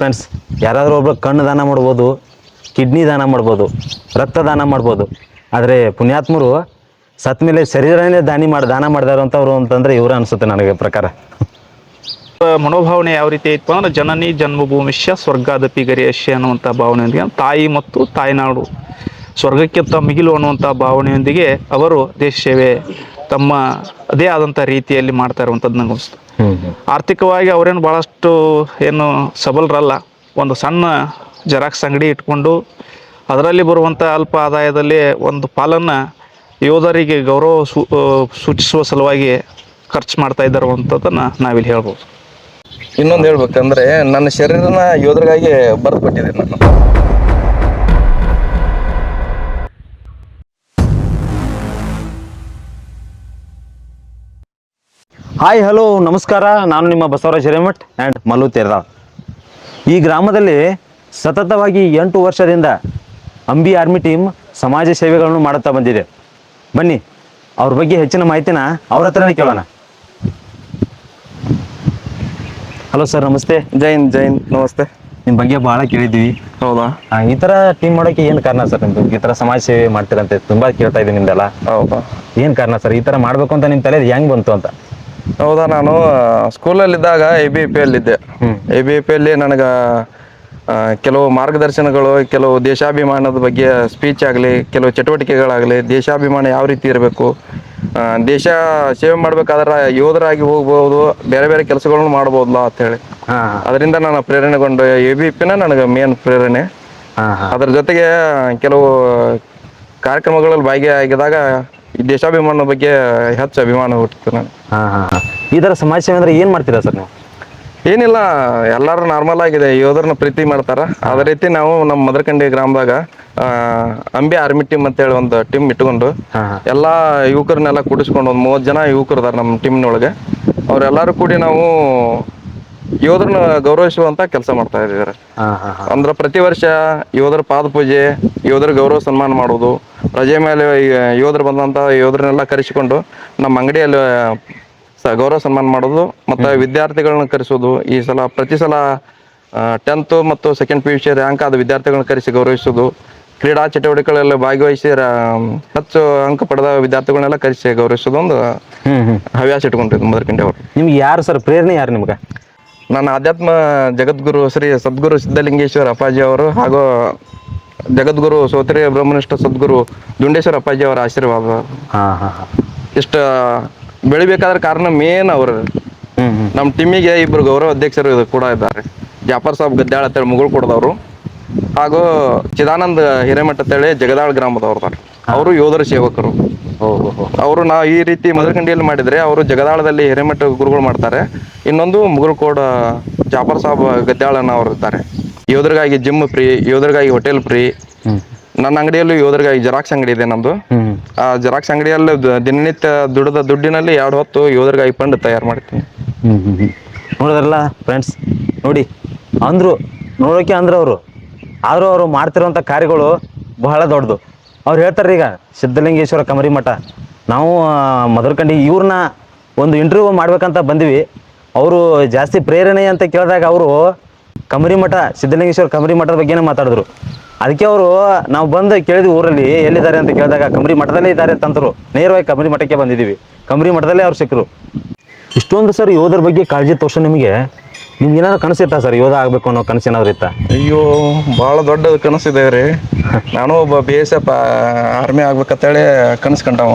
Friends ಯಾರಾದರೂ ಒಬ್ಬರು ಕಣ್ಣು ದಾನ ಮಾಡ್ಬೋದು, ಕಿಡ್ನಿ ದಾನ ಮಾಡ್ಬೋದು, ರಕ್ತ ದಾನ ಮಾಡ್ಬೋದು, ಆದರೆ ಪುಣ್ಯಾತ್ಮರು ಸತ್ ಮೇಲೆ ಶರೀರನೇ ದಾನಿ ಮಾಡಿ ದಾನ ಮಾಡಿದಾರ ಅಂತವ್ರು ಅಂತಂದ್ರೆ ಇವರು ಅನಿಸುತ್ತೆ ನನಗೆ ಪ್ರಕಾರ. ಮನೋಭಾವನೆ ಯಾವ ರೀತಿ ಇತ್ತು ಅಂದ್ರೆ ಜನನಿ ಜನ್ಮಭೂಮಿಷ್ಯ ಸ್ವರ್ಗಾದಪಿ ಗರಿಯಶ್ಯ ಅನ್ನುವಂಥ ಭಾವನೆಯೊಂದಿಗೆ, ತಾಯಿ ಮತ್ತು ತಾಯ್ನಾಡು ಸ್ವರ್ಗಕ್ಕಿಂತ ಮಿಗಿಲು ಅನ್ನುವಂಥ ಭಾವನೆಯೊಂದಿಗೆ ಅವರು ದೇಶ ಸೇವೆ ತಮ್ಮ ಅದೇ ಆದಂಥ ರೀತಿಯಲ್ಲಿ ಮಾಡ್ತಾ ಇರುವಂಥದ್ದು ನನಗೆ ಅನಿಸ್ತು ಆರ್ಥಿಕವಾಗಿ ಅವರೇನು ಭಾಳಷ್ಟು ಏನು ಸಬಲರಲ್ಲ. ಒಂದು ಸಣ್ಣ ಜೆರಾಕ್ಸ್ ಅಂಗಡಿ ಇಟ್ಕೊಂಡು ಅದರಲ್ಲಿ ಬರುವಂಥ ಅಲ್ಪ ಆದಾಯದಲ್ಲಿ ಒಂದು ಪಾಲನ್ನು ಯೋಧರಿಗೆ ಗೌರವ ಸೂಚಿಸುವ ಸಲುವಾಗಿ ಖರ್ಚು ಮಾಡ್ತಾ ಇದ್ದಾರೆ ಅಂಥದ್ದನ್ನು ನಾವಿಲ್ಲಿ ಹೇಳ್ಬೋದು. ಇನ್ನೊಂದು ಹೇಳ್ಬೇಕಂದ್ರೆ ನನ್ನ ಶರೀರನ ಯೋಧರಿಗಾಗಿ ಬರೆದು ಕೊಟ್ಟಿದ್ದೀನಿ ನಾನು. ಹಾಯ್ ಹಲೋ ನಮಸ್ಕಾರ. ನಾನು ನಿಮ್ಮ ಬಸವರಾಜ್ ಹಿರೇಮಠ್ ಆ್ಯಂಡ್ ಮಲ್ಲು ತೇರ್ದಾಳ್ ಈ ಗ್ರಾಮದಲ್ಲಿ ಸತತವಾಗಿ ಎಂಟು ವರ್ಷದಿಂದ ಅಂಬಿ ಆರ್ಮಿ ಟೀಮ್ ಸಮಾಜ ಸೇವೆಗಳನ್ನು ಮಾಡುತ್ತಾ ಬಂದಿದೆ. ಬನ್ನಿ ಅವ್ರ ಬಗ್ಗೆ ಹೆಚ್ಚಿನ ಮಾಹಿತಿನ ಅವ್ರ ಹತ್ರನೇ ಕೇಳೋಣ. ಹಲೋ ಸರ್ ನಮಸ್ತೆ. ಜೈನ್ ಜೈನ್ ನಮಸ್ತೆ. ನಿಮ್ಮ ಬಗ್ಗೆ ಭಾಳ ಕೇಳಿದ್ವಿ ಹೌದಾ? ಈ ಥರ ಟೀಮ್ ಮಾಡೋಕ್ಕೆ ಏನು ಕಾರಣ ಸರ್ ನಿಮ್ದು? ಈ ಥರ ಸಮಾಜ ಸೇವೆ ಮಾಡ್ತೀರಂತೆ ತುಂಬ ಕೇಳ್ತಾ ಇದ್ದೀನಿ ನಿಮ್ದೆಲ್ಲ. ಹೌದಾ? ಏನು ಕಾರಣ ಸರ್ ಈ ಥರ ಮಾಡಬೇಕು ಅಂತ ನಿಮ್ಮ ತಲೆ ಹೆಂಗೆ ಬಂತು ಅಂತ? ಹೌದಾ ನಾನು ಸ್ಕೂಲಲ್ಲಿದ್ದಾಗ ಎ ಬಿ ಪಿ ಇದ್ದೆ. ಹ್ಮ್. ಎ ಬಿ ಪಿ ಅಲ್ಲಿ ನನಗೆ ಕೆಲವು ಮಾರ್ಗದರ್ಶನಗಳು ಕೆಲವು ದೇಶಾಭಿಮಾನದ ಬಗ್ಗೆ ಸ್ಪೀಚ್ ಆಗಲಿ ಕೆಲವು ಚಟುವಟಿಕೆಗಳಾಗಲಿ ದೇಶಾಭಿಮಾನ ಯಾವ ರೀತಿ ಇರಬೇಕು ದೇಶ ಸೇವೆ ಮಾಡಬೇಕಾದ್ರೆ ಯೋಧರಾಗಿ ಹೋಗ್ಬೋದು ಬೇರೆ ಬೇರೆ ಕೆಲಸಗಳನ್ನು ಮಾಡ್ಬೋದಲ್ಲ ಅಂತೇಳಿ ಹೇಳಿ. ಅದರಿಂದ ನಾನು ಪ್ರೇರಣೆಗೊಂಡು ಎ ಬಿ ಪಿನ ನನಗೆ ಮೇನ್ ಪ್ರೇರಣೆ. ಅದ್ರ ಜೊತೆಗೆ ಕೆಲವು ಕಾರ್ಯಕ್ರಮಗಳಲ್ಲಿ ಭಾಗಿಯಾಗಿದಾಗ ಈ ದೇಶಾಭಿಮಾನದ ಬಗ್ಗೆ ಹೆಚ್ಚು ಅಭಿಮಾನ ಹುಟ್ಟಿತು ನಾನು ಹಾ ಹಾ ಹಾಂ. ಈ ಥರ ಸಮಾಜ ಸೇವೆ ಅಂದ್ರೆ ಏನು ಮಾಡ್ತೀರಾ ಸರ್ ನೀವು? ಏನಿಲ್ಲ ಎಲ್ಲರೂ ನಾರ್ಮಲ್ ಆಗಿದೆ ಯೋಧರನ್ನ ಪ್ರೀತಿ ಮಾಡ್ತಾರ. ಅದೇ ರೀತಿ ನಾವು ನಮ್ಮ ಮದರಕಂಡಿ ಗ್ರಾಮದಾಗ ಆ, ಅಂಬಿ ಆರ್ಮಿ ಟೀಮ್ ಅಂತೇಳಿ ಒಂದು ಟೀಮ್ ಇಟ್ಕೊಂಡು ಎಲ್ಲಾ ಹಾಂ. ಎಲ್ಲ ಯುವಕರನ್ನೆಲ್ಲ ಕೂಡಿಸ್ಕೊಂಡು ಒಂದು ಮೂವತ್ತು ಜನ ಯುವಕರು ನಮ್ಮ ಟೀಮ್ನೊಳಗೆ ಅವರೆಲ್ಲರೂ ಕೂಡಿ ನಾವು ಯೋಧರನ್ನ ಗೌರವಿಸುವಂತ ಕೆಲಸ ಮಾಡ್ತಾ ಇದ್ದಾರೆ. ಅಂದ್ರ ಪ್ರತಿ ವರ್ಷ ಯೋಧರ ಪಾದ ಪೂಜೆ ಯೋಧರ ಗೌರವ ಸನ್ಮಾನ ಮಾಡೋದು ರಜೆ ಮೇಲೆ ಯೋಧರು ಬಂದಂತ ಯೋಧರನ್ನೆಲ್ಲ ಕರೆಸಿಕೊಂಡು ನಮ್ಮ ಅಂಗಡಿಯಲ್ಲಿ ಗೌರವ ಸನ್ಮಾನ ಮಾಡೋದು ಮತ್ತೆ ವಿದ್ಯಾರ್ಥಿಗಳನ್ನ ಕರೆಸೋದು ಈ ಸಲ ಪ್ರತಿ ಸಲ ಟೆಂತ್ ಮತ್ತು second P U C rank ಆದ ವಿದ್ಯಾರ್ಥಿಗಳನ್ನ ಕರೆಸಿ ಗೌರವಿಸೋದು ಕ್ರೀಡಾ ಚಟುವಟಿಕೆಗಳಲ್ಲಿ ಭಾಗವಹಿಸಿ ಹೆಚ್ಚು ಅಂಕ ಪಡೆದ ವಿದ್ಯಾರ್ಥಿಗಳನ್ನೆಲ್ಲ ಕರೆಸಿ ಗೌರವಿಸೋದು ಒಂದು ಹವ್ಯಾಸ ಇಟ್ಕೊಂಡಿದ್ದು ಮದರ್ಕಿಂಡೆ ಅವರು. ನಿಮ್ಗೆ ಯಾರು ಸರ್ ಪ್ರೇರಣೆ ಯಾರು ನಿಮ್ಗೆ? ನನ್ನ ಆಧ್ಯಾತ್ಮ ಜಗದ್ಗುರು ಶ್ರೀ ಸದ್ಗುರು ಸಿದ್ಧಲಿಂಗೇಶ್ವರ ಅಪ್ಪಾಜಿ ಅವರು ಹಾಗೂ ಜಗದ್ಗುರು ಸೋತ್ರಿ ಬ್ರಹ್ಮನಿಷ್ಠ ಸದ್ಗುರು ದುಂಡೇಶ್ವರ ಅಪ್ಪಾಜಿ ಅವರ ಆಶೀರ್ವಾದ. ಹಾಂ ಹಾಂ ಹಾಂ. ಇಷ್ಟ ಬೆಳಿಬೇಕಾದ್ರೆ ಕಾರಣ ಮೇನ್ ಅವರು. ನಮ್ಮ ಟೀಮಿಗೆ ಇಬ್ಬರು ಗೌರವ ಅಧ್ಯಕ್ಷರು ಕೂಡ ಇದ್ದಾರೆ. ಜಾಫರ್ ಸಾಬ್ ಗದ್ದಾಳ ಅಂತೇಳಿ ಮುಗುಳು ಕೊಡದವರು. ಹಾಗೂ ಚಿದಾನಂದ ಹಿರೇಮಠ ಅಂತೇಳಿ ಜಗದಾಳ್ ಗ್ರಾಮದವ್ರು. ಅವರು ಯೋಧರ ಸೇವಕರು. ಅವರು ನಾ ಈ ರೀತಿ ಮದರಕಂಡಿಯಲ್ಲಿ ಮಾಡಿದ್ರೆ ಅವರು ಜಗದಾಳದಲ್ಲಿ ಹಿರೇಮಠ ಗುರುಗಳು ಮಾಡ್ತಾರೆ. ಇನ್ನೊಂದು ಮುಗುರುಕೋಡ ಜಾಫರ್ ಸಾಬ್ ಗದ್ದಾಳನ್ನ ಅವರು ಇರ್ತಾರೆ ಯೋಧರಿಗಾಗಿ ಜಿಮ್ ಫ್ರೀ ಯೋಧರಿಗಾಗಿ ಹೋಟೆಲ್ ಫ್ರೀ ನನ್ನ ಅಂಗಡಿಯಲ್ಲೂ ಯೋಧರಿಗಾಗಿ ಜೆರಾಕ್ಸ್ ಅಂಗಡಿ ಇದೆ ನಮ್ಮದು ಆ ಜೆರಾಕ್ಸ್ ಅಂಗಡಿಯಲ್ಲಿ ದಿನನಿತ್ಯ ದುಡಿದ ದುಡ್ಡಿನಲ್ಲಿ ಎರಡು ಹೊತ್ತು ಯೋಧರಿಗಾಗಿ ಫಂಡ್ ತಯಾರು ಮಾಡ್ತೀನಿ. ನೋಡಿದ್ರಲ್ಲ ಫ್ರೆಂಡ್ಸ್ ನೋಡಿ ಅಂದ್ರು ನೋಡೋಕೆ ಅಂದ್ರೆ ಅವರು. ಆದರೂ ಅವರು ಮಾಡ್ತಿರೋಂಥ ಕಾರ್ಯಗಳು ಬಹಳ ದೊಡ್ಡದು. ಅವ್ರು ಹೇಳ್ತಾರೆ ಈಗ, ಸಿದ್ಧಲಿಂಗೇಶ್ವರ ಕಮರಿ ಮಠ. ನಾವು ಮಧುರಕಂಡಿ ಇವ್ರನ್ನ ಒಂದು ಇಂಟರ್ವ್ಯೂ ಮಾಡ್ಬೇಕಂತ ಬಂದ್ವಿ. ಅವರು ಜಾಸ್ತಿ ಪ್ರೇರಣೆ ಅಂತ ಕೇಳಿದಾಗ ಅವರು ಕಮರಿ ಮಠ, ಸಿದ್ಧಲಿಂಗೇಶ್ವರ ಕಮರಿ ಮಠದ ಬಗ್ಗೆನೇ ಮಾತಾಡಿದ್ರು. ಅದಕ್ಕೆ ಅವರು, ನಾವು ಬಂದು ಕೇಳಿದ್ವಿ ಊರಲ್ಲಿ, ಎಲ್ಲಿದ್ದಾರೆ ಅಂತ ಕೇಳಿದಾಗ ಕಮರಿ ಮಠದಲ್ಲೇ ಇದ್ದಾರೆ ಅಂತಂದ್ರು ನೇರವಾಗಿ ಕಮರಿ ಮಠಕ್ಕೆ ಬಂದಿದ್ದೀವಿ ಕಮರಿ ಮಠದಲ್ಲೇ ಅವ್ರು ಸಿಕ್ಕರು ಇಷ್ಟೊಂದು ಸರ್ ಯೋಧರ ಬಗ್ಗೆ ಕಾಳಜಿ ತೋರ್ಸೋ ನಿಮಗೆ ನಿಮ್ಗೆ ಏನಾದ್ರು ಕನಸಿತ್ತಾ ಸರ್? ಯೋಧ ಆಗಬೇಕು ಅನ್ನೋ ಕನಸು ಏನಾದ್ರು ಇತ್ತಾ? ಅಯ್ಯೋ ಭಾಳ ದೊಡ್ಡ ಕನಸಿದೆ ರೀ. ನಾನು ಒಬ್ಬ ಬಿ ಎಸ್ ಎಫ್ ಆರ್ಮಿ ಆಗ್ಬೇಕಂತೇಳಿ ಕನಸು ಕಂಡವ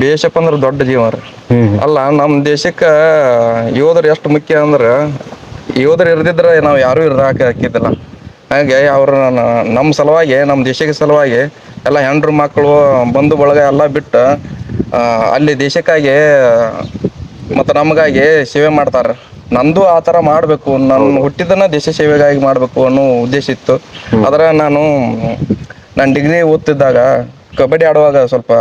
ಬಿ ಎಸ್ ಎಫ್ ಅಂದ್ರೆ ದೊಡ್ಡ ಜೀವ ರೀ. ಅಲ್ಲ ನಮ್ಮ ದೇಶಕ್ಕೆ ಯೋಧರು ಎಷ್ಟು ಮುಖ್ಯ ಅಂದ್ರೆ ಯೋಧರು ಇರ್ದಿದ್ರೆ ನಾವು ಯಾರೂ ಇರಕ್ಕೆ ಹಾಕಿದ್ದಿಲ್ಲ. ಹಾಗೆ ಅವ್ರ ನಮ್ಮ ಸಲುವಾಗಿ ನಮ್ಮ ದೇಶಕ್ಕೆ ಸಲುವಾಗಿ ಎಲ್ಲ ಹೆಂಡ್ರು ಮಕ್ಕಳು ಬಂಧು ಬಳಗ ಎಲ್ಲ ಬಿಟ್ಟು ಅಲ್ಲಿ ದೇಶಕ್ಕಾಗಿ ಮತ್ತು ನಮಗಾಗಿ ಸೇವೆ ಮಾಡ್ತಾರೆ. ನಂದು ಆ ಥರ ಮಾಡಬೇಕು ನಾನು ಹುಟ್ಟಿದನ್ನ ದೇಶ ಸೇವೆಗಾಗಿ ಮಾಡಬೇಕು ಅನ್ನೋ ಉದ್ದೇಶ ಇತ್ತು. ಅದರ ನಾನು ನಾನು ಡಿಗ್ರಿ ಓದ್ತಿದ್ದಾಗ ಕಬಡ್ಡಿ ಆಡುವಾಗ ಸ್ವಲ್ಪ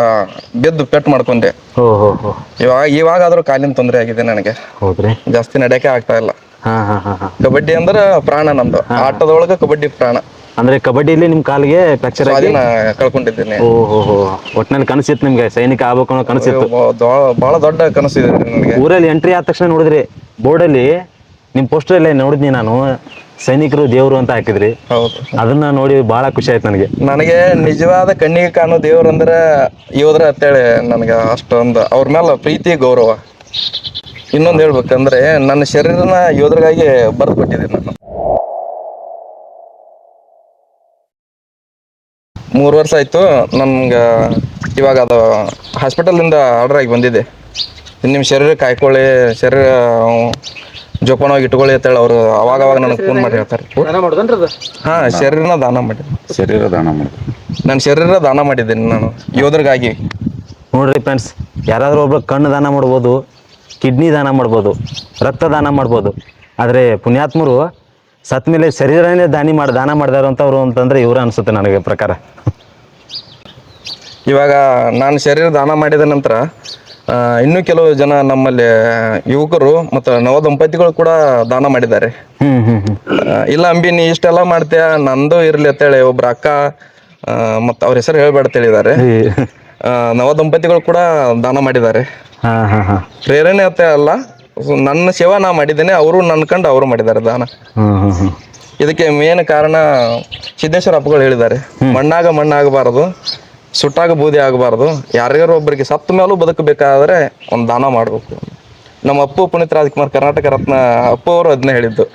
ಬೆದ್ದು ಪೆಟ್ಟು ಮಾಡ್ಕೊಂಡೆ. ಇವಾಗ ಇವಾಗ ಇವಾಗಾದ್ರೂ ಕಾಲಿನ ತೊಂದರೆ ಆಗಿದೆ ನನಗೆ. ಜಾಸ್ತಿ ನಡೆಯಕ್ಕೆ ಆಗ್ತಾ ಇಲ್ಲ. ಕಬಡ್ಡಿ ಅಂದ್ರೆ ಪ್ರಾಣ ನಮ್ದು. ಆಟದೊಳಗೆ ಕಬಡ್ಡಿ ಪ್ರಾಣ. ಅಂದರೆ ಕಬಡ್ಡಿಲಿ ನಿಮ್ ಕಾಲಿಗೆ ಫ್ರಾಕ್ಚರ್ ಆಗಿ? ಸ್ವಾಧೀನ ಕಳ್ಕೊಂಡಿದ್ದೀನಿ. ಓ ಹೋ ಹೋ. ಒಟ್ಟಿನಲ್ಲಿ ಕನಸಿತ್ತು ನಿಮ್ಗೆ ಸೈನಿಕ ಆಗ್ಬೇಕು ಅನ್ನೋ ಕನಸಿತ್ತು. ಬಹಳ ದೊಡ್ಡ ಕನಸು ಇದೆ ನನಗೆ. ಊರಲ್ಲಿ ಎಂಟ್ರಿ ಆದ ತಕ್ಷಣ ನೋಡಿದ್ರಿ ಬೋರ್ಡಲ್ಲಿ ನಿಮ್ ಪೋಸ್ಟರ್ ಎಲ್ಲ ನೋಡಿದ್ನಿ ನಾನು ಸೈನಿಕರು ದೇವರು ಅಂತ ಹಾಕಿದ್ರಿ. ಹೌದು. ಅದನ್ನ ನೋಡಿ ಬಹಳ ಖುಷಿ ಆಯ್ತು ನನಗೆ. ನನಗೆ ನಿಜವಾದ ಕಣ್ಣಿಗೆ ಕಾಣೋ ದೇವ್ರ ಅಂದ್ರೆ ಯೋಧರ ಅಂತೇಳಿ ನನಗೆ ಅಷ್ಟೊಂದು ಅವ್ರ ಮೇಲೆ ಪ್ರೀತಿ ಗೌರವ. ಇನ್ನೊಂದು ಹೇಳ್ಬೇಕಂದ್ರೆ ನನ್ನ ಶರೀರನ ಯೋಧರಿಗಾಗಿ ಬರೆದು ಕೊಟ್ಟಿದ್ದೀನಿ ನಾನು. ಮೂರು ವರ್ಷ ಆಯಿತು ನಮ್ಗೆ ಇವಾಗ ಅದು ಹಾಸ್ಪಿಟಲಿಂದ ಆರ್ಡರ್ ಆಗಿ ಬಂದಿದೆ. ನಿಮ್ಮ ಶರೀರ ಕಾಯ್ಕೊಳ್ಳಿ ಶರೀರ ಜೋಪಾನವಾಗಿ ಇಟ್ಕೊಳ್ಳಿ ಅಂತೇಳಿ ಅವರು ಅವಾಗ ಅವಾಗ ನನಗೆ ಫೋನ್ ಮಾಡಿ ಹೇಳ್ತಾರೆ. ಹಾಂ ಶರೀರನ ದಾನ ಮಾಡಿ ಶರೀರ ದಾನ ಮಾಡಿ. ನನ್ನ ಶರೀರ ದಾನ ಮಾಡಿದ್ದೀನಿ ನಾನು ಯೋಧರಿಗಾಗಿ. ನೋಡ್ರಿ ಫ್ರೆಂಡ್ಸ್ ಯಾರಾದರೂ ಒಬ್ರು ಕಣ್ಣು ದಾನ ಮಾಡ್ಬೋದು ಕಿಡ್ನಿ ದಾನ ಮಾಡ್ಬೋದು ರಕ್ತ ದಾನ ಮಾಡ್ಬೋದು ಆದರೆ ಪುಣ್ಯಾತ್ಮರು ಸತ್ ಮೇಲೆ ಶರೀರನೇ ದಾನಿ ಮಾಡಿ ದಾನ ಮಾಡಿದಾರಂಥವ್ರು ಅಂತಂದ್ರೆ ಇವ್ರು ಅನಿಸುತ್ತೆ ನನಗೆ ಪ್ರಕಾರ. ಇವಾಗ ನಾನು ಶರೀರ ದಾನ ಮಾಡಿದ ನಂತರ ಆ, ಇನ್ನೂ ಕೆಲವು ಜನ ನಮ್ಮಲ್ಲಿ ಯುವಕರು ಮತ್ತು ನವ ದಂಪತಿಗಳು ಕೂಡ ದಾನ ಮಾಡಿದ್ದಾರೆ. ಹ್ಞೂ ಹ್ಞೂ ಹ್ಞೂ ಆ, ಇಲ್ಲ ಅಂಬಿ ನೀ ಇಷ್ಟೆಲ್ಲ ಮಾಡ್ತೀಯ? ನಂದು ಇರಲಿ ಅಂತೇಳಿ ಒಬ್ರು ಅಕ್ಕ ಮತ್ತು ಅವ್ರ ಹೆಸರು ಹೇಳ್ಬೇಡ ಹೇಳಿದ್ದಾರೆ. ನವ ದಂಪತಿಗಳು ಕೂಡ ದಾನ ಮಾಡಿದ್ದಾರೆ. ಹಾಂ ಹಾಂ ಹಾಂ. ಪ್ರೇರಣೆ ಅಂತ ಅಲ್ಲ. ನನ್ನ ಸೇವಾ ನಾ ಮಾಡಿದ್ದೇನೆ ಅವರು ನನ್ನ ಕಂಡು ಅವರು ಮಾಡಿದ್ದಾರೆ ದಾನ. ಇದಕ್ಕೆ ಮೇನ್ ಕಾರಣ ಸಿದ್ದೇಶ್ವರ ಅಪ್ಪಗಳು ಹೇಳಿದ್ದಾರೆ. ಮಣ್ಣಾಗ ಮಣ್ಣಾಗಬಾರದು ಸುಟ್ಟಾಗ ಬೂದಿ ಆಗಬಾರದು ಯಾರ್ಯಾರು ಒಬ್ಬರಿಗೆ ಸತ್ತ ಮೇಲೂ ಬದುಕಬೇಕಾದ್ರೆ ಒಂದು ದಾನ ಮಾಡಬೇಕು. ನಮ್ಮ ಅಪ್ಪು ಪುನೀತ್ ರಾಜ್ಕುಮಾರ್ ಕರ್ನಾಟಕ ರತ್ನ ಅಪ್ಪು ಅವರು ಅದನ್ನ ಹೇಳಿದ್ದು.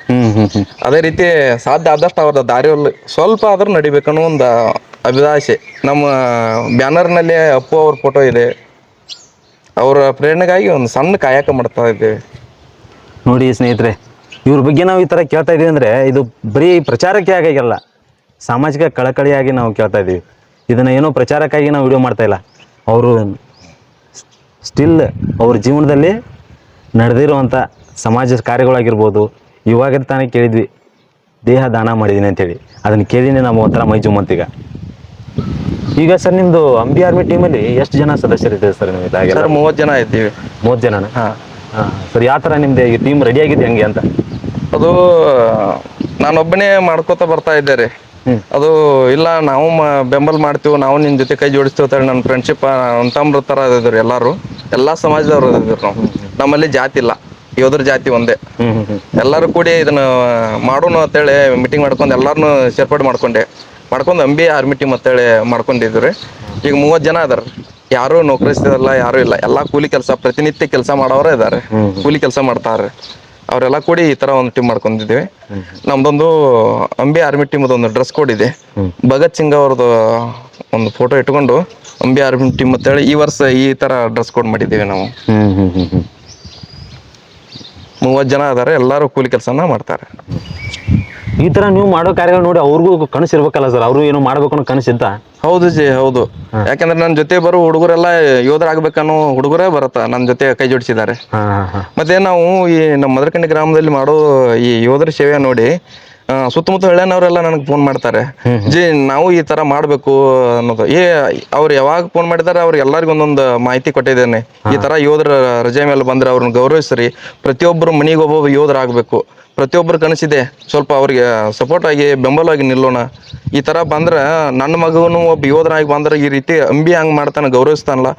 ಅದೇ ರೀತಿ ಸಾಧ್ಯ ಆದಷ್ಟು ಅವ್ರದ್ದು ದಾರಿಯಲ್ಲಿ ಸ್ವಲ್ಪ ಆದ್ರೂ ನಡಿಬೇಕನ್ನೋ ಒಂದು ಅಭಿಲಾಷೆ. ನಮ್ಮ ಬ್ಯಾನರ್ನಲ್ಲಿ ಅಪ್ಪು ಅವ್ರ ಫೋಟೋ ಇದೆ. ಅವರ ಪ್ರೇರಣೆಗಾಗಿ ಒಂದು ಸಣ್ಣ ಕಾಯಕ ಮಾಡ್ತಾ ಇದ್ದೇವೆ. ನೋಡಿ ಸ್ನೇಹಿತರೆ, ಇವ್ರ ಬಗ್ಗೆ ನಾವು ಈ ಥರ ಕೇಳ್ತಾ ಇದೀವಿ ಅಂದರೆ ಇದು ಬರೀ ಪ್ರಚಾರಕ್ಕೆ ಆಗಲ್ಲ ಸಾಮಾಜಿಕ ಕಳಕಳಿಯಾಗಿ ನಾವು ಕೇಳ್ತಾ ಇದ್ದೀವಿ ಇದನ್ನು ಏನೋ ಪ್ರಚಾರಕ್ಕಾಗಿ ನಾವು ವಿಡಿಯೋ ಮಾಡ್ತಾ ಇಲ್ಲ. ಅವರು ಸ್ಟಿಲ್ ಅವ್ರ ಜೀವನದಲ್ಲಿ ನಡೆದಿರುವಂಥ ಸಮಾಜ ಕಾರ್ಯಗಳಾಗಿರ್ಬೋದು ಇವಾಗ ತಾನೇ ಕೇಳಿದ್ವಿ, ದೇಹ ದಾನ ಮಾಡಿದ್ದೀನಿ ಅಂತೇಳಿ. ಅದನ್ನು ಕೇಳಿನೇ ನಮ್ಮ ಒಂಥರ ಮೈ ಜುಮ್ಮಂತೀಗ. ಈಗ ಸರ್ ನಿಮ್ದು ಅಂಬಿ ಆರ್ಮಿ ಟೀಮಲ್ಲಿ ಎಷ್ಟು ಜನ ಸದಸ್ಯರಿದ್ದಾರೆ ಸರ್ ನಿಮಗೆ? ಸರ್ ಮೂವತ್ತು ಜನ ಇದ್ದೀವಿ. ಮೂವತ್ತು ಜನ ಹಾಂ. ಹಾಂ ಸರ್ ಯಾವ ಥರ ನಿಮ್ದು ಈ ಟೀಮ್ ರೆಡಿ ಆಗಿದೆ ಹೆಂಗೆ ಅಂತ? ಅದು ನಾನೊಬ್ಬನೇ ಮಾಡ್ಕೋತ ಬರ್ತಾ ಇದ್ದೆ ರೀ. ಅದು ಇಲ್ಲ ನಾವು ಬೆಂಬಲ ಮಾಡ್ತೀವಿ ನಾವು ನಿಮ್ಮ ಜೊತೆ ಕೈ ಜೋಡಿಸ್ತೀವಿ ನನ್ನ ಫ್ರೆಂಡ್ಶಿಪ್ ಅಂತಂಬ್ರ ಥರ ಇದ್ರು ಎಲ್ಲರೂ. ಎಲ್ಲ ಸಮಾಜದವ್ರು ಇದ್ರು ನಾವು. ನಮ್ಮಲ್ಲಿ ಜಾತಿ ಇಲ್ಲ. ಯೋಧರ ಜಾತಿ ಒಂದೇ. ಎಲ್ಲರೂ ಕೂಡಿ ಇದನ್ನ ಮಾಡೋಣ ಅಂತೇಳಿ ಮೀಟಿಂಗ್ ಮಾಡ್ಕೊಂಡು ಎಲ್ಲರನ್ನೂ ಸೇರ್ಪಡೆ ಮಾಡ್ಕೊಂಡೆ. ಮಾಡ್ಕೊಂಡು ಅಂಬಿ ಆರ್ಮಿ ಟೀಮ್ ಅಂತೇಳಿ ಮಾಡ್ಕೊಂಡಿದ್ರು ರೀ. ಈಗ ಮೂವತ್ತು ಜನ ಅದಾರ ಯಾರು ನೌಕರಿಸ್ತಿರಲ್ಲ ಯಾರು ಇಲ್ಲ. ಎಲ್ಲಾ ಕೂಲಿ ಕೆಲಸ ಪ್ರತಿನಿತ್ಯ ಕೆಲಸ ಮಾಡೋರೇ ಇದ್ದಾರೆ ಕೂಲಿ ಕೆಲಸ ಮಾಡ್ತಾರೆ ಅವರೆಲ್ಲ ಕೂಡಿ ಈ ತರ ಒಂದು ಟೀಮ್ ಮಾಡ್ಕೊಂಡಿದ್ದೀವಿ ನಮ್ದೊಂದು ಅಂಬಿ ಆರ್ಮಿ ಟೀಮ್ ಒಂದು ಡ್ರೆಸ್ ಕೋಡ್ ಇದೆ. ಭಗತ್ ಸಿಂಗ್ ಅವ್ರದ್ದು ಒಂದು ಫೋಟೋ ಇಟ್ಕೊಂಡು ಅಂಬಿ ಆರ್ಮಿ ಟೀಮ್ ಅಂತೇಳಿ ಈ ವರ್ಷ ಈ ತರ ಡ್ರೆಸ್ ಕೋಡ್ ಮಾಡಿದ್ದೀವಿ ನಾವು. ಮೂವತ್ತು ಜನ ಅದಾರೆ. ಎಲ್ಲರೂ ಕೂಲಿ ಕೆಲಸನ ಮಾಡ್ತಾರೆ. ಈ ತರ ನೀವು ಮಾಡೋ ಕಾರ್ಯಗಳು ನೋಡಿ ಅವ್ರಿಗೂ ಕನಸು ಇರ್ಬೇಕಲ್ಲ ಸರ್. ಅವರು ಏನೋ ಮಾಡ್ಬೇಕು ಅನ್ನೋ ಕನಸಿದ್ದ ಹೌದು ಜಿ ಹೌದು. ಯಾಕಂದ್ರೆ ನನ್ನ ಜೊತೆ ಬರೋ ಹುಡುಗರೆಲ್ಲ ಯೋಧರಾಗಬೇಕನ್ನೋ ಹುಡುಗರೇ ಬರುತ್ತಾ ನನ್ನ ಜೊತೆ ಕೈ ಜೋಡಿಸಿದ್ದಾರೆ. ಮತ್ತೆ ನಾವು ಈ ನಮ್ಮ ಮದರಕಂಡಿ ಗ್ರಾಮದಲ್ಲಿ ಮಾಡೋ ಈ ಯೋಧರ ಸೇವೆ ನೋಡಿ ಸುತ್ತಮುತ್ತ ಹಳ್ಳಿನವರೆಲ್ಲ ನನಗೆ ಫೋನ್ ಮಾಡ್ತಾರೆ. ಜಿ ನಾವು ಈ ತರ ಮಾಡ್ಬೇಕು ಅನ್ನೋದು. ಏ ಅವ್ರು ಯಾವಾಗ ಫೋನ್ ಮಾಡಿದಾರೆ ಅವ್ರಿಗೆ ಎಲ್ಲರಿಗೂ ಒಂದೊಂದು ಮಾಹಿತಿ ಕೊಟ್ಟಿದ್ದೇನೆ. ಈ ತರ ಯೋಧರ ರಜೆ ಮೇಲೆ ಬಂದ್ರೆ ಅವ್ರನ್ನ ಗೌರವಿಸ್ರಿ. ಪ್ರತಿಯೊಬ್ಬರು ಮನೆಗೆ ಒಬ್ಬೊಬ್ಬ ಯೋಧರಾಗಬೇಕು. ಪ್ರತಿಯೊಬ್ಬರು ಕನಸಿದೆ. ಸ್ವಲ್ಪ ಅವ್ರಿಗೆ ಸಪೋರ್ಟ್ ಆಗಿ ಬೆಂಬಲವಾಗಿ ನಿಲ್ಲೋಣ. ಈ ತರ ಬಂದ್ರೆ ನನ್ನ ಮಗನು ಒಬ್ಬ ಯೋಧನಾಗಿ ಬಂದ್ರೆ ಈ ರೀತಿ ಅಂಬಿ ಹಂಗೆ ಮಾಡ್ತಾನೆ ಗೌರವಿಸ್ತಾನಲ್ಲ.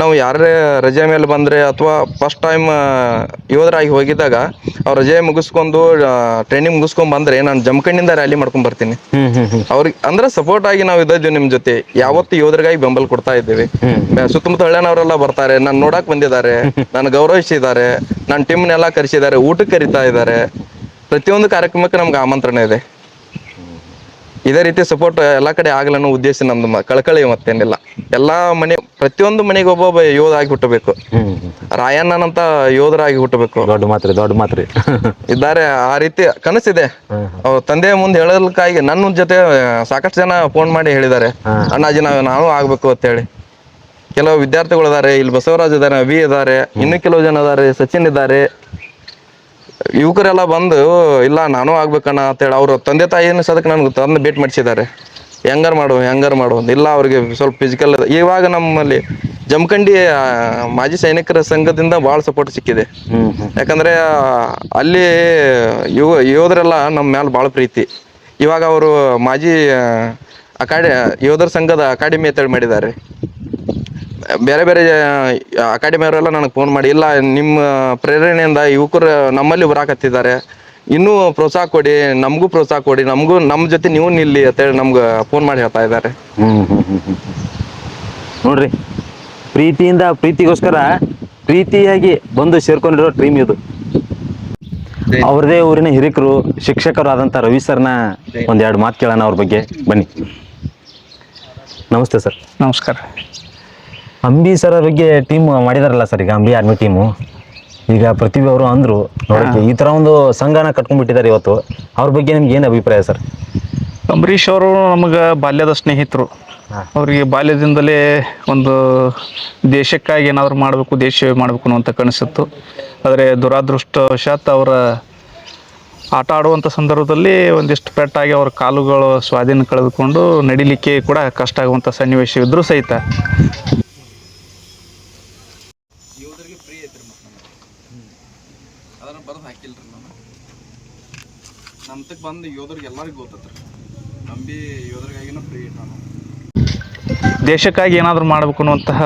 ನಾವು ಯಾರೇ ರಜೆ ಮೇಲೆ ಬಂದರೆ ಅಥವಾ ಫಸ್ಟ್ ಟೈಮ್ ಯೋಧರಾಗಿ ಹೋಗಿದ್ದಾಗ ಅವ್ರ ರಜೆ ಮುಗಿಸ್ಕೊಂಡು ಟ್ರೈನಿಂಗ್ ಮುಗಿಸ್ಕೊಂಡ್ ಬಂದ್ರೆ ನಾನು ಜಮಖಂಡಿಂದ ರ್ಯಾಲಿ ಮಾಡ್ಕೊಂಡ್ ಬರ್ತೀನಿ. ಅವ್ರಿಗೆ ಅಂದ್ರೆ ಸಪೋರ್ಟ್ ಆಗಿ ನಾವು ಇದ್ದೀವಿ ನಿಮ್ಮ ಜೊತೆ. ಯಾವತ್ತು ಯೋಧರಿಗಾಗಿ ಬೆಂಬಲ ಕೊಡ್ತಾ ಇದ್ದೀವಿ. ಸುತ್ತಮುತ್ತ ಹಳ್ಳಿನವರೆಲ್ಲ ಬರ್ತಾರೆ ನಾನು ನೋಡಕ್ ಬಂದಿದ್ದಾರೆ ನಾನು ಗೌರವಿಸಿದ್ದಾರೆ ನನ್ನ ಟೀಮ್ನೆಲ್ಲ ಕರೆಸಿದ್ದಾರೆ ಊಟಕ್ಕೆ ಕರಿತಾ ಇದ್ದಾರೆ. ಪ್ರತಿಯೊಂದು ಕಾರ್ಯಕ್ರಮಕ್ಕೆ ನಮ್ಗೆ ಆಮಂತ್ರಣ ಇದೆ. ಇದೇ ರೀತಿ ಸಪೋರ್ಟ್ ಎಲ್ಲ ಕಡೆ ಆಗಲ್ಲ ಅನ್ನೋ ಉದ್ದೇಶ ನಮ್ದು ಮ- ಕಳಕಳಿ ಮತ್ತೇನಿಲ್ಲ. ಎಲ್ಲಾ ಮನೆ ಪ್ರತಿಯೊಂದು ಮನೆಗೆ ಒಬ್ಬೊಬ್ಬ ಯೋಧ ಆಗಿ ಹುಟ್ಟಬೇಕು. ರಾಯಣ್ಣನಂತ ಯೋಧರಾಗಿ ಹುಟ್ಟಬೇಕು. ದೊಡ್ಡ ಮಾತ್ರೆ ದೊಡ್ಡ ಮಾತ್ರೆ. ಇದ್ದಾರೆ ಆ ರೀತಿ ಕನಸಿದೆ. ಅವ್ರ ತಂದೆ ಮುಂದೆ ಹೇಳೋದಕ್ಕಾಗಿ ನನ್ನ ಜೊತೆ ಸಾಕಷ್ಟು ಜನ ಫೋನ್ ಮಾಡಿ ಹೇಳಿದ್ದಾರೆ. ಅಣ್ಣಾಜಿ ನಾವು ನಾವು ಆಗ್ಬೇಕು ಅಂತ ಹೇಳಿ ಕೆಲವು ವಿದ್ಯಾರ್ಥಿಗಳು ಇದಾರೆ ಇಲ್ಲಿ ಬಸವರಾಜ್ ಇದಾರೆ ಅಭಿ ಇದಾರೆ ಇನ್ನು ಕೆಲವು ಜನ ಇದಾರೆ ಸಚಿನ್ ಇದ್ದಾರೆ. ಯುವಕರೆಲ್ಲ ಬಂದು ಇಲ್ಲ ನಾನು ಆಗ್ಬೇಕಣ್ಣ ಅಂತೇಳಿ ಅವ್ರ ತಂದೆ ತಾಯಿಯನ್ನು ಸದಕ್ಕೆ ನನಗೆ ತಂದು ಭೇಟಿ ಮಾಡಿಸಿದ್ದಾರೆ. ಹೆಂಗಾರು ಮಾಡು ಹೆಂಗಾರ ಮಾಡು ಇಲ್ಲ ಅವ್ರಿಗೆ ಸ್ವಲ್ಪ ಫಿಸಿಕಲ್ ಇವಾಗ ನಮ್ಮಲ್ಲಿ ಜಮಖಂಡಿ ಮಾಜಿ ಸೈನಿಕರ ಸಂಘದಿಂದ ಭಾಳ ಸಪೋರ್ಟ್ ಸಿಕ್ಕಿದೆ. ಯಾಕಂದ್ರೆ ಅಲ್ಲಿ ಯುವ ಯೋಧರೆಲ್ಲ ನಮ್ಮ ಮ್ಯಾಲ ಭಾಳ ಪ್ರೀತಿ. ಇವಾಗ ಅವರು ಮಾಜಿ ಅಕಾಡೆ ಯೋಧರ ಸಂಘದ ಅಕಾಡೆಮಿ ಅಂತೇಳಿ ಮಾಡಿದ್ದಾರೆ. ಬೇರೆ ಬೇರೆ ಅಕಾಡೆಮಿ ಅವರೆಲ್ಲ ನನಗೆ ಫೋನ್ ಮಾಡಿ ಇಲ್ಲ ನಿಮ್ಮ ಪ್ರೇರಣೆಯಿಂದ ಯುವಕರು ನಮ್ಮಲ್ಲಿ ಬರಾಕತ್ತಿದ್ದಾರೆ. ಇನ್ನೂ ಪ್ರೋತ್ಸಾಹ ಕೊಡಿ ನಮಗೂ ಪ್ರೋತ್ಸಾಹ ಕೊಡಿ ನಮಗೂ ನಮ್ಮ ಜೊತೆ ನೀವು ನಿಲ್ಲಿ ಅಂತೇಳಿ ನಮ್ಗೆ ಫೋನ್ ಮಾಡಿ ಹೇಳ್ತಾ ಇದ್ದಾರೆ. ಹ್ಮ್ ಹ್ಮ್ ಹ್ಮ್ ಹ್ಮ್ ಹ್ಮ್. ನೋಡ್ರಿ ಪ್ರೀತಿಯಿಂದ ಪ್ರೀತಿಗೋಸ್ಕರ ಪ್ರೀತಿಯಾಗಿ ಬಂದು ಸೇರ್ಕೊಂಡಿರೋ ಟೀಮ್ ಇದು. ಅವ್ರದೇ ಊರಿನ ಹಿರಿಕರು ಶಿಕ್ಷಕರು ಆದಂಥ ರವಿ ಸರ್ನ ಒಂದೆರಡು ಮಾತು ಕೇಳೋಣ ಅವ್ರ ಬಗ್ಗೆ. ಬನ್ನಿ. ನಮಸ್ತೆ ಸರ್. ನಮಸ್ಕಾರ. ಅಂಬಿ ಸರ್ ಬಗ್ಗೆ ಟೀಮ್ ಮಾಡಿದಾರಲ್ಲ ಸರ್ ಈಗ ಅಂಬಿ ಆರ್ಮಿ ಟೀಮು ಈಗ ಪ್ರತಿಭೆ ಅವರು ಅಂದ್ರು ನೋಡಕ್ಕೆ ಈ ತರ ಒಂದು ಸಂಘನ ಕಟ್ಕೊಂಡ್ಬಿಟ್ಟಿದ್ದಾರೆ ಇವತ್ತು. ಅವ್ರ ಬಗ್ಗೆ ನಿಮ್ಗೆ ಏನು ಅಭಿಪ್ರಾಯ ಸರ್? ಅಂಬರೀಷ್ ಅವರು ನಮಗೆ ಬಾಲ್ಯದ ಸ್ನೇಹಿತರು. ಅವರಿಗೆ ಬಾಲ್ಯದಿಂದಲೇ ಒಂದು ದೇಶಕ್ಕಾಗಿ ಏನಾದರೂ ಮಾಡಬೇಕು ದೇಶ ಮಾಡಬೇಕು ಅನ್ನುವಂಥ ಕನಸಿತ್ತು. ಆದರೆ ದುರಾದೃಷ್ಟವಶಾತ್ ಅವರ ಆಟ ಆಡುವಂಥ ಸಂದರ್ಭದಲ್ಲಿ ಒಂದಿಷ್ಟು ಪೆಟ್ಟಾಗಿ ಅವರ ಕಾಲುಗಳು ಸ್ವಾಧೀನ ಕಳೆದುಕೊಂಡು ನಡಿಲಿಕ್ಕೆ ಕೂಡ ಕಷ್ಟ ಆಗುವಂಥ ಸನ್ನಿವೇಶವಿದ್ದರೂ ಸಹಿತ ಅದನ್ನ ಬರೆದು ಹಾಕಿಲ್ರಿ ನಾನು ಬಂದು ಯೋಧರಿಗೆ ಎಲ್ಲರಿಗೂ ಗೊತ್ತತ್ರಿ. ನಂಬಿ ಯೋಧರಿಗಾಗಿನ ಫ್ರೀ ನಾನು. ದೇಶಕ್ಕಾಗಿ ಏನಾದರೂ ಮಾಡಬೇಕು ಅನ್ನುವಂತಹ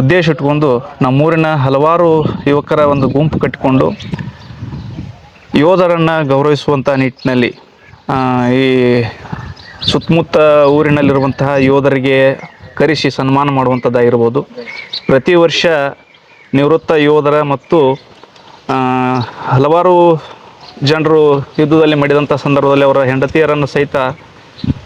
ಉದ್ದೇಶ ಇಟ್ಕೊಂಡು ನಮ್ಮೂರಿನ ಹಲವಾರು ಯುವಕರ ಒಂದು ಗುಂಪು ಕಟ್ಟಿಕೊಂಡು ಯೋಧರನ್ನು ಗೌರವಿಸುವಂಥ ನಿಟ್ಟಿನಲ್ಲಿ ಈ ಸುತ್ತಮುತ್ತ ಊರಿನಲ್ಲಿರುವಂತಹ ಯೋಧರಿಗೆ ಕರೆಸಿ ಸನ್ಮಾನ ಮಾಡುವಂಥದ್ದಾಗಿರ್ಬೋದು ಪ್ರತಿ ವರ್ಷ ನಿವೃತ್ತ ಯೋಧರ ಮತ್ತು ಹಲವಾರು ಜನರು ಯುದ್ಧದಲ್ಲಿ ಮಡಿದಂಥ ಸಂದರ್ಭದಲ್ಲಿ ಅವರ ಹೆಂಡತಿಯರನ್ನು ಸಹಿತ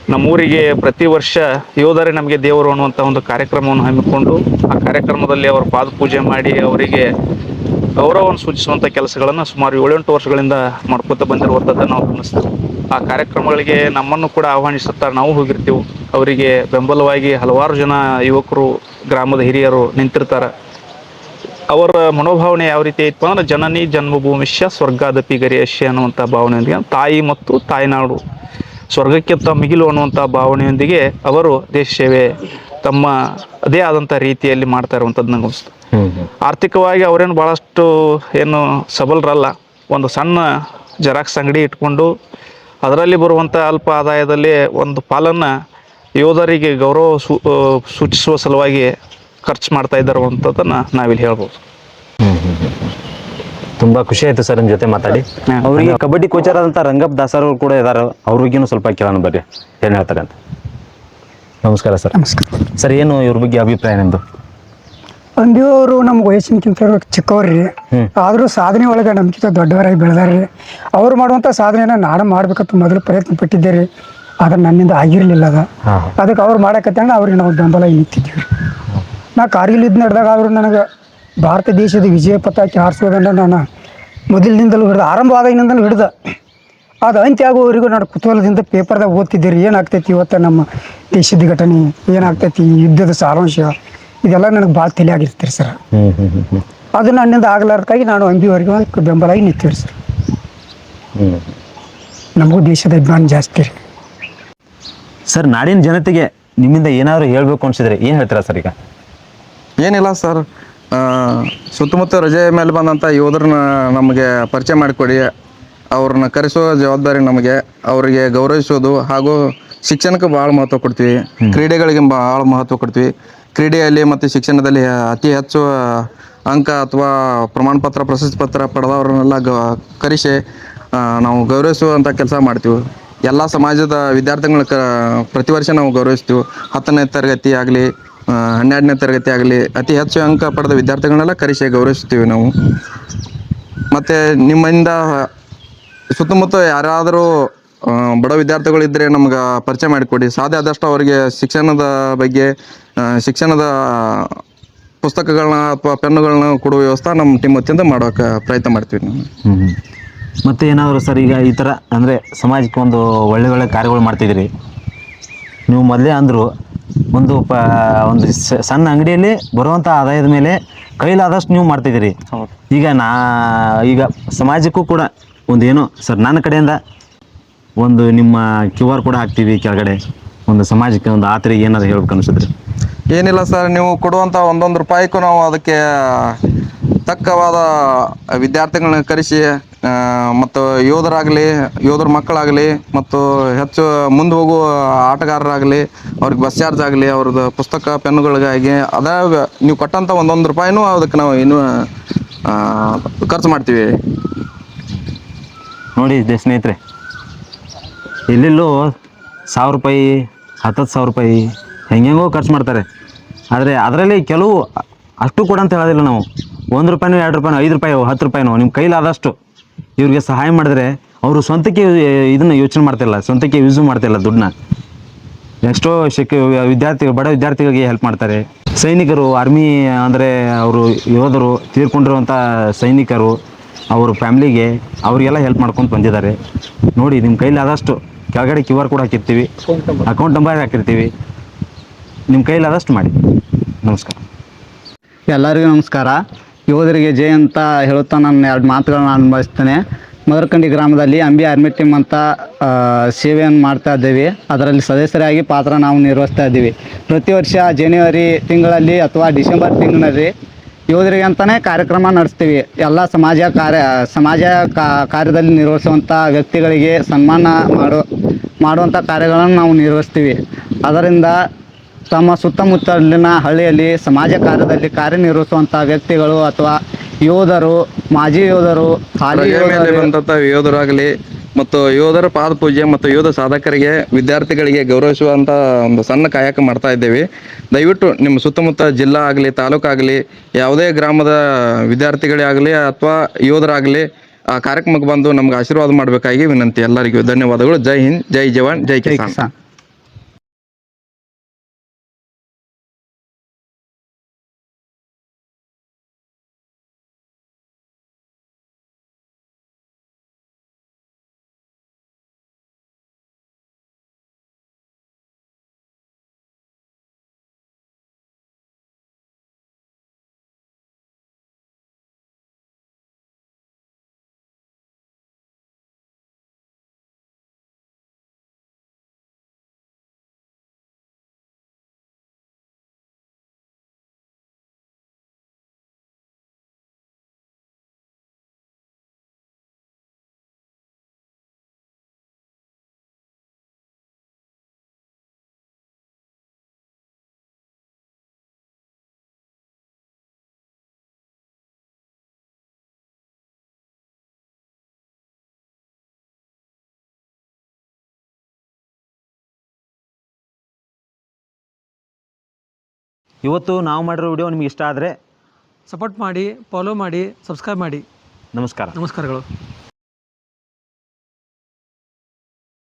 ನಮ್ಮೂರಿಗೆ ಪ್ರತಿ ವರ್ಷ ಯೋಧರೇ ನಮಗೆ ದೇವರು ಅನ್ನುವಂಥ ಒಂದು ಕಾರ್ಯಕ್ರಮವನ್ನು ಹಮ್ಮಿಕೊಂಡು ಆ ಕಾರ್ಯಕ್ರಮದಲ್ಲಿ ಅವರ ಪಾದಪೂಜೆ ಮಾಡಿ ಅವರಿಗೆ ಗೌರವವನ್ನು ಸೂಚಿಸುವಂಥ ಕೆಲಸಗಳನ್ನು ಸುಮಾರು ಏಳೆಂಟು ವರ್ಷಗಳಿಂದ ಮಾಡ್ಕೊತ ಬಂದಿರುವಂಥದ್ದನ್ನು ನಾವು ಗಮನಿಸ್ತೇವೆ. ಆ ಕಾರ್ಯಕ್ರಮಗಳಿಗೆ ನಮ್ಮನ್ನು ಕೂಡ ಆಹ್ವಾನಿಸುತ್ತಾರೆ ನಾವು ಹೋಗಿರ್ತೀವಿ. ಅವರಿಗೆ ಬೆಂಬಲವಾಗಿ ಹಲವಾರು ಜನ ಯುವಕರು, ಗ್ರಾಮದ ಹಿರಿಯರು ನಿಂತಿರ್ತಾರೆ. ಅವರ ಮನೋಭಾವನೆ ಯಾವ ರೀತಿ ಐತಪ್ಪ ಅಂದ್ರೆ ಜನನಿ ಜನ್ಮಭೂಮಿಷ್ಯ ಸ್ವರ್ಗಾದಪಿ ಗರಿಯಶ್ಯ ಅನ್ನುವಂಥ ಭಾವನೆಯೊಂದಿಗೆ ತಾಯಿ ಮತ್ತು ತಾಯ್ನಾಡು ಸ್ವರ್ಗಕ್ಕಿಂತ ಮಿಗಿಲು ಅನ್ನುವಂಥ ಭಾವನೆಯೊಂದಿಗೆ ಅವರು ದೇಶ ಸೇವೆ ತಮ್ಮ ಅದೇ ಆದಂಥ ರೀತಿಯಲ್ಲಿ ಮಾಡ್ತಾ ಇರುವಂಥದ್ದು ನಂಗೆ ಅನಿಸ್ತು ಆರ್ಥಿಕವಾಗಿ ಅವರೇನು ಭಾಳಷ್ಟು ಏನು ಸಬಲರಲ್ಲ. ಒಂದು ಸಣ್ಣ ಜೆರಾಕ್ಸ್ ಅಂಗಡಿ ಇಟ್ಕೊಂಡು ಅದರಲ್ಲಿ ಬರುವಂಥ ಅಲ್ಪ ಆದಾಯದಲ್ಲಿ ಒಂದು ಪಾಲನ್ನು ಯೋಧರಿಗೆ ಗೌರವ ಸೂ ಸೂಚಿಸುವ ಸಲುವಾಗಿ ಖರ್ಚು ಮಾಡ್ತಾ ಇದ್ದಾರೆ ಅಂಥದ್ದನ್ನು ನಾವಿಲ್ಲಿ ಹೇಳ್ಬೋದು. ತುಂಬಾ ಖುಷಿ ಆಯ್ತು ಸರ್ ನಿಮ್ಮ ಜೊತೆ ಮಾತಾಡಿ. ಅವರಿಗೆ ಕಬಡ್ಡಿ ಕೋಚರ್ ಆದಂತ ರಂಗಪ್ಪ ದಾಸರ್ ಅವರು ಕೂಡ ಇದಾರೆ. ಅವ್ರಿಗೇನು ಸ್ವಲ್ಪ ಕೇಳೋಣ ಬಗ್ಗೆ ಏನು ಹೇಳ್ತಾರೆ ಅಂತ. ನಮಸ್ಕಾರ ಸರ್. ನಮಸ್ಕಾರ. ಸರ್ ಏನು ಇವ್ರ ಬಗ್ಗೆ ಅಭಿಪ್ರಾಯ ನಿಮ್ದು? ಅಂದಿಯವರು ನಮ್ಗೆ ವಯಸ್ಸಿನಕ್ಕಿಂತ ಚಿಕ್ಕವ್ರಿ. ಆದರೂ ಸಾಧನೆ ಒಳಗೆ ನಮ್ಗಿಂತ ದೊಡ್ಡವರಾಗಿ ಬೆಳೆದಾರ್ರಿ ಅವ್ರು ಮಾಡುವಂಥ ಸಾಧನೆನ ನಾನು ಮಾಡ್ಬೇಕಂತ ಮೊದಲು ಪ್ರಯತ್ನ ಪಟ್ಟಿದ್ದೆ ರೀ. ಆದ್ರೆ ನನ್ನಿಂದ ಆಗಿರಲಿಲ್ಲ ಅದ. ಅದಕ್ಕೆ ಅವ್ರು ಮಾಡಕತ್ತಣ್ಣ ಅವ್ರಿಗೆ ನಾವು ಬೆಂಬಲ ನಿಂತಿದ್ವಿ ನಾ ಕಾರ್ಗಿಲ್ ಯುದ್ಧ ನಡೆದಾಗ ಅವರು ನನಗೆ ಭಾರತ ದೇಶದ ವಿಜಯ ಪತಾಕಿ ಹಾರಿಸೋದನ್ನ ನಾನು ಮೊದಲಿನಿಂದಲೂ ಹಿಡ್ದು ಆರಂಭವಾದಾಗಿನಿಂದಲೂ ಹಿಡ್ದ. ಅದು ಅಂತ್ಯ ಆಗುವವರೆಗೂ ನಾನು ಕುತೂಹಲದಿಂದ ಪೇಪರ್ದಾಗ ಓದ್ತಿದ್ದೆ ರೀ ಏನಾಗ್ತೈತಿ ಇವತ್ತು ನಮ್ಮ ದೇಶದ ಘಟನೆ ಏನಾಗ್ತೈತಿ ಯುದ್ಧದ ಸಾರಾಂಶ ಇದೆಲ್ಲ ನನಗೆ ಭಾಳ ಸರ್. ಹ್ಮ್ ಹ್ಮ್ ಹ್ಮ್ ಅದು ನನ್ನಿಂದ ಆಗಲಾರ್ದಕ್ಕಾಗಿ ನಾನು ಅಂಬಿವರೆಗೂ ಬೆಂಬಲಾಗಿ ನಿಂತೀವಿ ಸರ್. ನಮಗೂ ದೇಶದ ಅಭಿಮಾನ ಜಾಸ್ತಿ ರೀ. ಸರ್ ನಾಡಿನ ಜನತೆಗೆ ನಿಮ್ಮಿಂದ ಏನಾದರೂ ಹೇಳಬೇಕು ಅನ್ಸಿದ್ರೆ ಏನ್ ಹೇಳ್ತೀರಾ ಸರ್ ಈಗ? ಏನಿಲ್ಲ ಸರ್. ಸುತ್ತಮುತ್ತ ರಜೆ ಮೇಲೆ ಬಂದಂಥ ಯೋಧರನ್ನ ನಮಗೆ ಪರಿಚಯ ಮಾಡಿಕೊಡಿ. ಅವ್ರನ್ನ ಕರೆಸೋ ಜವಾಬ್ದಾರಿ ನಮಗೆ. ಅವರಿಗೆ ಗೌರವಿಸೋದು ಹಾಗೂ ಶಿಕ್ಷಣಕ್ಕೆ ಭಾಳ ಮಹತ್ವ ಕೊಡ್ತೀವಿ. ಕ್ರೀಡೆಗಳಿಗೆ ಭಾಳ ಮಹತ್ವ ಕೊಡ್ತೀವಿ. ಕ್ರೀಡೆಯಲ್ಲಿ ಮತ್ತು ಶಿಕ್ಷಣದಲ್ಲಿ ಅತಿ ಹೆಚ್ಚು ಅಂಕ ಅಥವಾ ಪ್ರಮಾಣ ಪತ್ರ ಪ್ರಶಸ್ತಿ ಪತ್ರ ಪಡೆದವ್ರನ್ನೆಲ್ಲ ಗ ಕರೆಸಿ ನಾವು ಗೌರವಿಸುವಂಥ ಕೆಲಸ ಮಾಡ್ತೀವಿ. ಎಲ್ಲ ಸಮಾಜದ ವಿದ್ಯಾರ್ಥಿಗಳನ್ನ ಕ ಪ್ರತಿ ವರ್ಷ ನಾವು ಗೌರವಿಸ್ತೀವಿ. ಹತ್ತನೇ ತರಗತಿ ಆಗಲಿ ಹನ್ನೆರಡನೇ ತರಗತಿ ಆಗಲಿ, ಅತಿ ಹೆಚ್ಚು ಅಂಕ ಪಡೆದ ವಿದ್ಯಾರ್ಥಿಗಳನ್ನೆಲ್ಲ ಕರೆಸಿ ಗೌರವಿಸ್ತೀವಿ ನಾವು. ಮತ್ತು ನಿಮ್ಮಿಂದ ಸುತ್ತಮುತ್ತ ಯಾರಾದರೂ ಬಡ ವಿದ್ಯಾರ್ಥಿಗಳಿದ್ದರೆ ನಮ್ಗೆ ಪರಿಚಯ ಮಾಡಿಕೊಡಿ. ಸಾಧ್ಯ ಆದಷ್ಟು ಅವರಿಗೆ ಶಿಕ್ಷಣದ ಬಗ್ಗೆ ಶಿಕ್ಷಣದ ಪುಸ್ತಕಗಳನ್ನ ಅಥವಾ ಪೆನ್ನುಗಳನ್ನ ಕೊಡುವ ವ್ಯವಸ್ಥೆ ನಮ್ಮ ಟೀಮ್ ವತಿಯಿಂದ ಮಾಡೋಕೆ ಪ್ರಯತ್ನ ಮಾಡ್ತೀವಿ ನಾವು. ಮತ್ತೆ ಏನಾದರೂ ಸರ್, ಈಗ ಈ ಥರ, ಅಂದರೆ ಸಮಾಜಕ್ಕೆ ಒಂದು ಒಳ್ಳೆ ಒಳ್ಳೆ ಕಾರ್ಯಗಳು ಮಾಡ್ತಿದ್ದೀರಿ. ನೀವು ಮೊದಲೇ ಅಂದರು ಒಂದು ಪ ಒಂದು ಸಣ್ಣ ಅಂಗಡಿಯಲ್ಲಿ ಬರುವಂಥ ಆದಾಯದ ಮೇಲೆ ಕೈಲಾದಷ್ಟು ನೀವು ಮಾಡ್ತಿದ್ದೀರಿ. ಈಗ ನಾ ಈಗ ಸಮಾಜಕ್ಕೂ ಕೂಡ ಒಂದು ಏನು ಸರ್ ನನ್ನ ಕಡೆಯಿಂದ ಒಂದು ನಿಮ್ಮ ಕ್ಯೂ ಆರ್ ಕೂಡ ಹಾಕ್ತೀವಿ ಕೆಳಗಡೆ. ಒಂದು ಸಮಾಜಕ್ಕೆ ಒಂದು ಆತರಿಗೆ ಏನಾದ್ರು ಹೇಳ್ಬೇಕು ಅನಿಸಿದ್ರಿ ಏನಿಲ್ಲ ಸರ್ ನೀವು ಕೊಡುವಂಥ ಒಂದೊಂದು ರೂಪಾಯಿಗೂ ನಾವು ಅದಕ್ಕೆ ತಕ್ಕವಾದ ವಿದ್ಯಾರ್ಥಿಗಳನ್ನ ಕರೆಸಿ ಮತ್ತು ಯೋಧರಾಗಲಿ, ಯೋಧರ ಮಕ್ಕಳಾಗಲಿ, ಮತ್ತು ಹೆಚ್ಚು ಮುಂದೆ ಹೋಗುವ ಆಟಗಾರರಾಗಲಿ, ಅವ್ರಿಗೆ ಬಸ್ ಚಾರ್ಜ್ ಆಗಲಿ, ಅವ್ರದ್ದು ಪುಸ್ತಕ, ಪೆನ್ನುಗಳಿಗಾಗಿ ಅದಾಗ ನೀವು ಕೊಟ್ಟಂಥ ಒಂದೊಂದು ರೂಪಾಯಿನೂ ಅದಕ್ಕೆ ನಾವು ಇನ್ನೂ ಖರ್ಚು ಮಾಡ್ತೀವಿ. ನೋಡಿ ಇದೆ ಸ್ನೇಹಿತರೆ, ಇಲ್ಲಿಲ್ಲೂ ಸಾವಿರ ರೂಪಾಯಿ, ಹತ್ತತ್ತು ಸಾವಿರ ರೂಪಾಯಿ, ಹೆಂಗೆಂಗೋ ಖರ್ಚು ಮಾಡ್ತಾರೆ. ಆದರೆ ಅದರಲ್ಲಿ ಕೆಲವು ಅಷ್ಟು ಕೂಡ ಅಂತ ಹೇಳೋದಿಲ್ಲ ನಾವು. ಒಂದು ರೂಪಾಯಿನೋ ಎರಡು ರೂಪಾಯಿನೋ ಐದು ರೂಪಾಯಿ ಹತ್ತು ರೂಪಾಯಿನೋ ನಿಮ್ಮ ಕೈಲಾದಷ್ಟು ಇವ್ರಿಗೆ ಸಹಾಯ ಮಾಡಿದ್ರೆ ಅವರು ಸ್ವಂತಕ್ಕೆ ಇದನ್ನು ಯೋಚನೆ ಮಾಡ್ತಿಲ್ಲ, ಸ್ವಂತಕ್ಕೆ ಯೂಸ್ ಮಾಡ್ತಿಲ್ಲ ದುಡ್ಡನ್ನ. ನೆಕ್ಸ್ಟು ಶಿಕ್, ವಿದ್ಯಾರ್ಥಿ, ಬಡ ವಿದ್ಯಾರ್ಥಿಗಳಿಗೆ ಹೆಲ್ಪ್ ಮಾಡ್ತಾರೆ. ಸೈನಿಕರು ಆರ್ಮಿ ಅಂದರೆ ಅವರು ಯೋಧರು ತೀರ್ಕೊಂಡಿರುವಂಥ ಸೈನಿಕರು, ಅವ್ರ ಫ್ಯಾಮ್ಲಿಗೆ ಅವರಿಗೆಲ್ಲ ಹೆಲ್ಪ್ ಮಾಡ್ಕೊಂಡು ಬಂದಿದ್ದಾರೆ. ನೋಡಿ ನಿಮ್ಮ ಕೈಲಿ ಆದಷ್ಟು ಕೆಳಗಡೆ ಕ್ಯೂ ಆರ್ ಕೋಡ್ ಹಾಕಿರ್ತೀವಿ ಅಕೌಂಟ್ ನಂಬರ್ ಹಾಕಿರ್ತೀವಿ ನಿಮ್ಮ ಕೈಲಿ ಆದಷ್ಟು ಮಾಡಿ. ನಮಸ್ಕಾರ. ಎಲ್ಲರಿಗೂ ನಮಸ್ಕಾರ. ಯೋಧರಿಗೆ ಜಯ ಅಂತ ಹೇಳುತ್ತಾ ನಾನು ಎರಡು ಮಾತುಗಳನ್ನ ಅನುಭವಿಸ್ತೇನೆ. ಮದರ್ಕಂಡಿ ಗ್ರಾಮದಲ್ಲಿ ಅಂಬಿ ಆರ್ಮಿ ಟೀಮ್ ಅಂತ ಸೇವೆಯನ್ನು ಮಾಡ್ತಾ ಇದ್ದೀವಿ. ಅದರಲ್ಲಿ ಸದಸ್ಯರಾಗಿ ಪಾತ್ರ ನಾವು ನಿರ್ವಹಿಸ್ತಾ ಇದ್ದೀವಿ. ಪ್ರತಿ ವರ್ಷ ಜನವರಿ ತಿಂಗಳಲ್ಲಿ ಅಥವಾ ಡಿಸೆಂಬರ್ ತಿಂಗಳಲ್ಲಿ ಯೋಧರಿಗೆ ಅಂತಲೇ ಕಾರ್ಯಕ್ರಮ ನಡೆಸ್ತೀವಿ. ಎಲ್ಲ ಸಮಾಜ ಕಾರ್ಯ, ಸಮಾಜ ಕಾರ್ಯದಲ್ಲಿ ನಿರ್ವಹಿಸುವಂಥ ವ್ಯಕ್ತಿಗಳಿಗೆ ಸನ್ಮಾನ ಮಾಡೋ, ಮಾಡುವಂಥ ಕಾರ್ಯಗಳನ್ನು ನಾವು ನಿರ್ವಹಿಸ್ತೀವಿ. ಅದರಿಂದ ತಮ್ಮ ಸುತ್ತಮುತ್ತಲಿನ ಹಳ್ಳಿಯಲ್ಲಿ ಸಮಾಜ ಕಾರ್ಯದಲ್ಲಿ ಕಾರ್ಯನಿರ್ವಹಿಸುವಂತಹ ವ್ಯಕ್ತಿಗಳು ಅಥವಾ ಯೋಧರು ಮಾಜಿ ಯೋಧರು ಹಾಲಿ ರಜೆ ಮೇಲೆ ಯೋಧರು ಬಂದಂತ ಯೋಧರಾಗಲಿ ಮತ್ತು ಯೋಧರ ಪಾದ ಪೂಜೆ ಮತ್ತು ಯೋಧ ಸಾಧಕರಿಗೆ ವಿದ್ಯಾರ್ಥಿಗಳಿಗೆ ಗೌರವಿಸುವಂತ ಒಂದು ಸಣ್ಣ ಕಾಯಕ ಮಾಡ್ತಾ ಇದ್ದೇವೆ. ದಯವಿಟ್ಟು ನಿಮ್ಮ ಸುತ್ತಮುತ್ತ ಜಿಲ್ಲಾ ಆಗಲಿ ತಾಲೂಕಾಗಲಿ ಯಾವುದೇ ಗ್ರಾಮದ ವಿದ್ಯಾರ್ಥಿಗಳೇ ಆಗಲಿ ಅಥವಾ ಯೋಧರಾಗಲಿ ಆ ಕಾರ್ಯಕ್ರಮಕ್ಕೆ ಬಂದು ನಮ್ಗೆ ಆಶೀರ್ವಾದ ಮಾಡಬೇಕಾಗಿ ವಿನಂತಿ. ಎಲ್ಲರಿಗೂ ಧನ್ಯವಾದಗಳು. ಜೈ ಹಿಂದ್ ಜೈ ಜವಾನ್ ಜೈ ಕಿಸಾನ್. ಇವತ್ತು ನಾವು ಮಾಡಿರೋ ವಿಡಿಯೋ ನಿಮ್ಗೆ ಇಷ್ಟ ಆದರೆ ಸಪೋರ್ಟ್ ಮಾಡಿ ಫಾಲೋ ಮಾಡಿ ಸಬ್ಸ್ಕ್ರೈಬ್ ಮಾಡಿ. ನಮಸ್ಕಾರ. ನಮಸ್ಕಾರಗಳು.